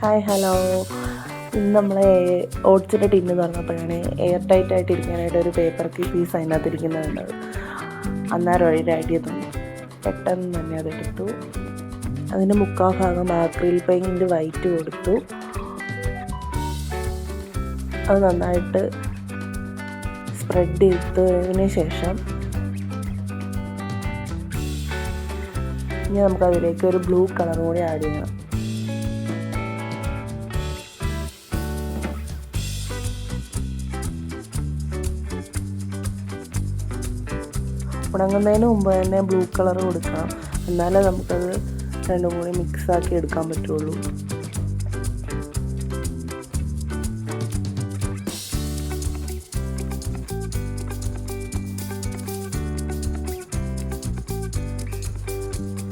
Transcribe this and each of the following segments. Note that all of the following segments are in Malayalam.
ഹായ് ഹലോ ഇന്ന് നമ്മൾ ഓട്സിന്റെ ടിന്ന് തുറന്നപ്പോഴാണ് എയർ ടൈറ്റ് ആയിട്ട് ഇരിക്കാനായിട്ട് ഒരു പേപ്പർ പീസ് അതിനകത്ത് ഇരിക്കുന്നത് കണ്ടത്. അന്നേരം ഒരു ഐഡിയ തോന്നി. പെട്ടെന്ന് തന്നെ അതെടുത്തു. അതിന്റെ മുക്കാൽ ഭാഗം ആക്രിൽ പെയിന്റ് വൈറ്റ് കൊടുത്തു. അത് നന്നായിട്ട് സ്പ്രെഡ് ചെയ്തതിന് ശേഷം ഇനി നമുക്കതിലേക്ക് ഒരു ബ്ലൂ കളർ കൂടി ആഡ് ചെയ്യണം ഉണങ്ങുന്നതിന് മുമ്പ് തന്നെ ബ്ലൂ കളർ കൊടുക്കണം. എന്നാലേ നമുക്കത് രണ്ടും കൂടി മിക്സാക്കി എടുക്കാൻ പറ്റുള്ളൂ.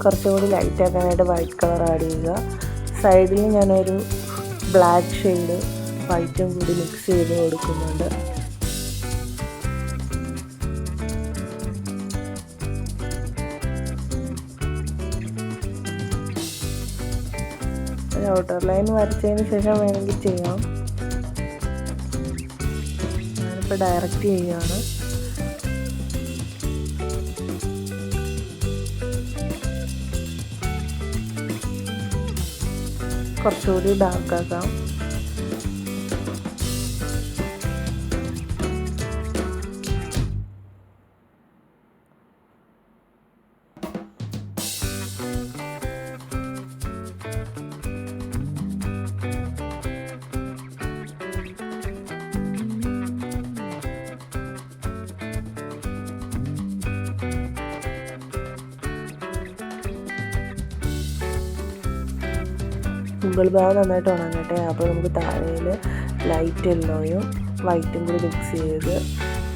കുറച്ചുകൂടി ലൈറ്റ് ആക്കാനായിട്ട് വൈറ്റ് കളർ ആഡ് ചെയ്യുക. സൈഡിൽ ഞാനൊരു ബ്ലാക്ക് ഷെയ്ഡ് വൈറ്റും കൂടി മിക്സ് ചെയ്ത് കൊടുക്കുന്നുണ്ട്. ഔട്ടർ ലൈൻ വരച്ചതിന് ശേഷം വേണമെങ്കിൽ ചെയ്യാം. ഞാനിപ്പോൾ ഡയറക്റ്റ് ചെയ്യുകയാണ് കുറച്ചുകൂടി ഡാർക്ക് മുകൾ ഭാഗം നന്നായിട്ട് ഉണങ്ങട്ടെ. അപ്പോൾ നമുക്ക് താഴെയിൽ ലൈറ്റ് യെല്ലോയും വൈറ്റും കൂടി മിക്സ് ചെയ്ത്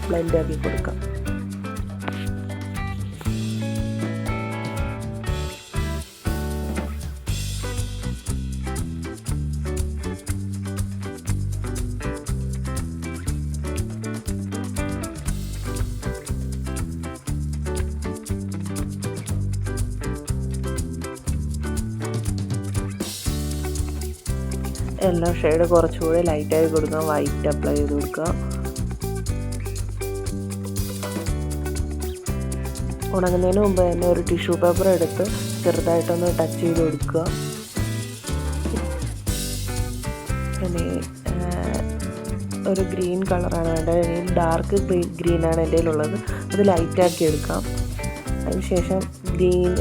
ബ്ലെൻഡ് ആക്കി കൊടുക്കാം. യെല്ലോ ഷെയ്ഡ് കുറച്ചുകൂടി ലൈറ്റായി കൊടുക്കാം. വൈറ്റ് അപ്ലൈ ചെയ്ത് കൊടുക്കുക. ഉണങ്ങുന്നതിന് മുമ്പ് തന്നെ ഒരു ടിഷ്യൂ പേപ്പർ എടുത്ത് ചെറുതായിട്ടൊന്ന് ടച്ച് ചെയ്ത് കൊടുക്കുക. ഇനി ഒരു ഗ്രീൻ കളറാണ് വേണ്ടത്. ഇനി ഡാർക്ക് ഗ്രീൻ ഗ്രീനാണ് എന്റെ കയ്യിലുള്ളത്. അത് ലൈറ്റാക്കി എടുക്കാം. അതിനുശേഷം ഗ്രീൻ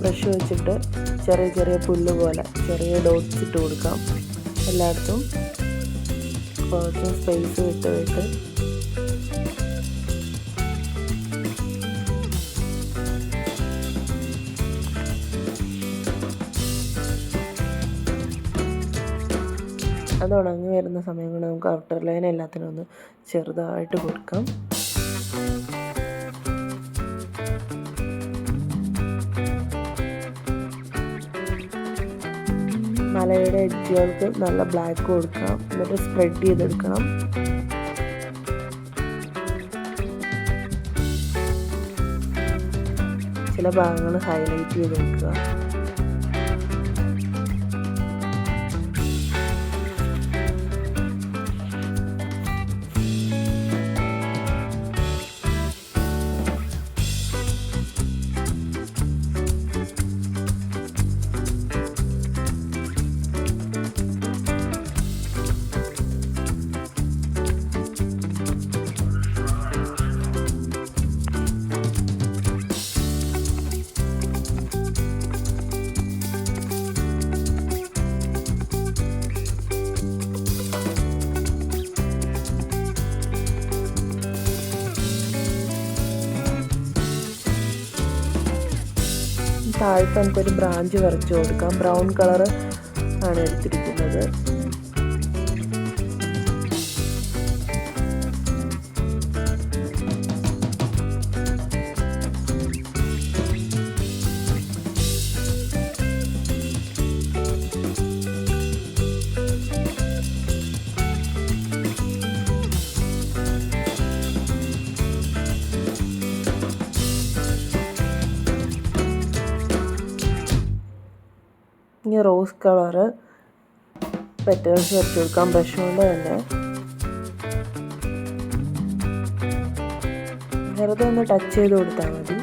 ബ്രഷ് വെച്ചിട്ട് ചെറിയ ചെറിയ പുല്ല് പോലെ ചെറിയ ഡോട്ട്സ് ഇട്ട് കൊടുക്കാം. എല്ലായിടത്തും കുറച്ച് സ്പേസ് വിട്ട് വിട്ട് അത് ഉണങ്ങി വരുന്ന സമയം കൊണ്ട് നമുക്ക് ഔട്ടർ ലൈൻ എല്ലാത്തിനും ഒന്ന് ചെറുതായിട്ട് കൊടുക്കാം. മലയുടെ എഡ്ജുകൾക്ക് നല്ല ബ്ലാക്ക് കൊടുക്കാം. എന്നിട്ട് സ്പ്രെഡ് ചെയ്തെടുക്കണം. ചില ഭാഗങ്ങൾ ഹൈലൈറ്റ് ചെയ്ത് താഴത്ത് നമുക്കൊരു ബ്രാഞ്ച് വരച്ചു കൊടുക്കാം. ബ്രൗൺ കളർ ആണ് എടുത്തിരിക്കുന്നത്. റോസ് കളറ് പെറ്റേഴ്സ് വരച്ചു കൊടുക്കാൻ ബ്രഷ് കൊണ്ട് തന്നെ. വെറുതെ ഒന്ന് ടച്ച് ചെയ്ത് കൊടുത്താൽ മതി.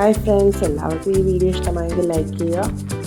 ഹായ് ഫ്രണ്ട്സ് എല്ലാവർക്കും ഈ വീഡിയോ ഇഷ്ടമായെങ്കിൽ ലൈക്ക് ചെയ്യുക.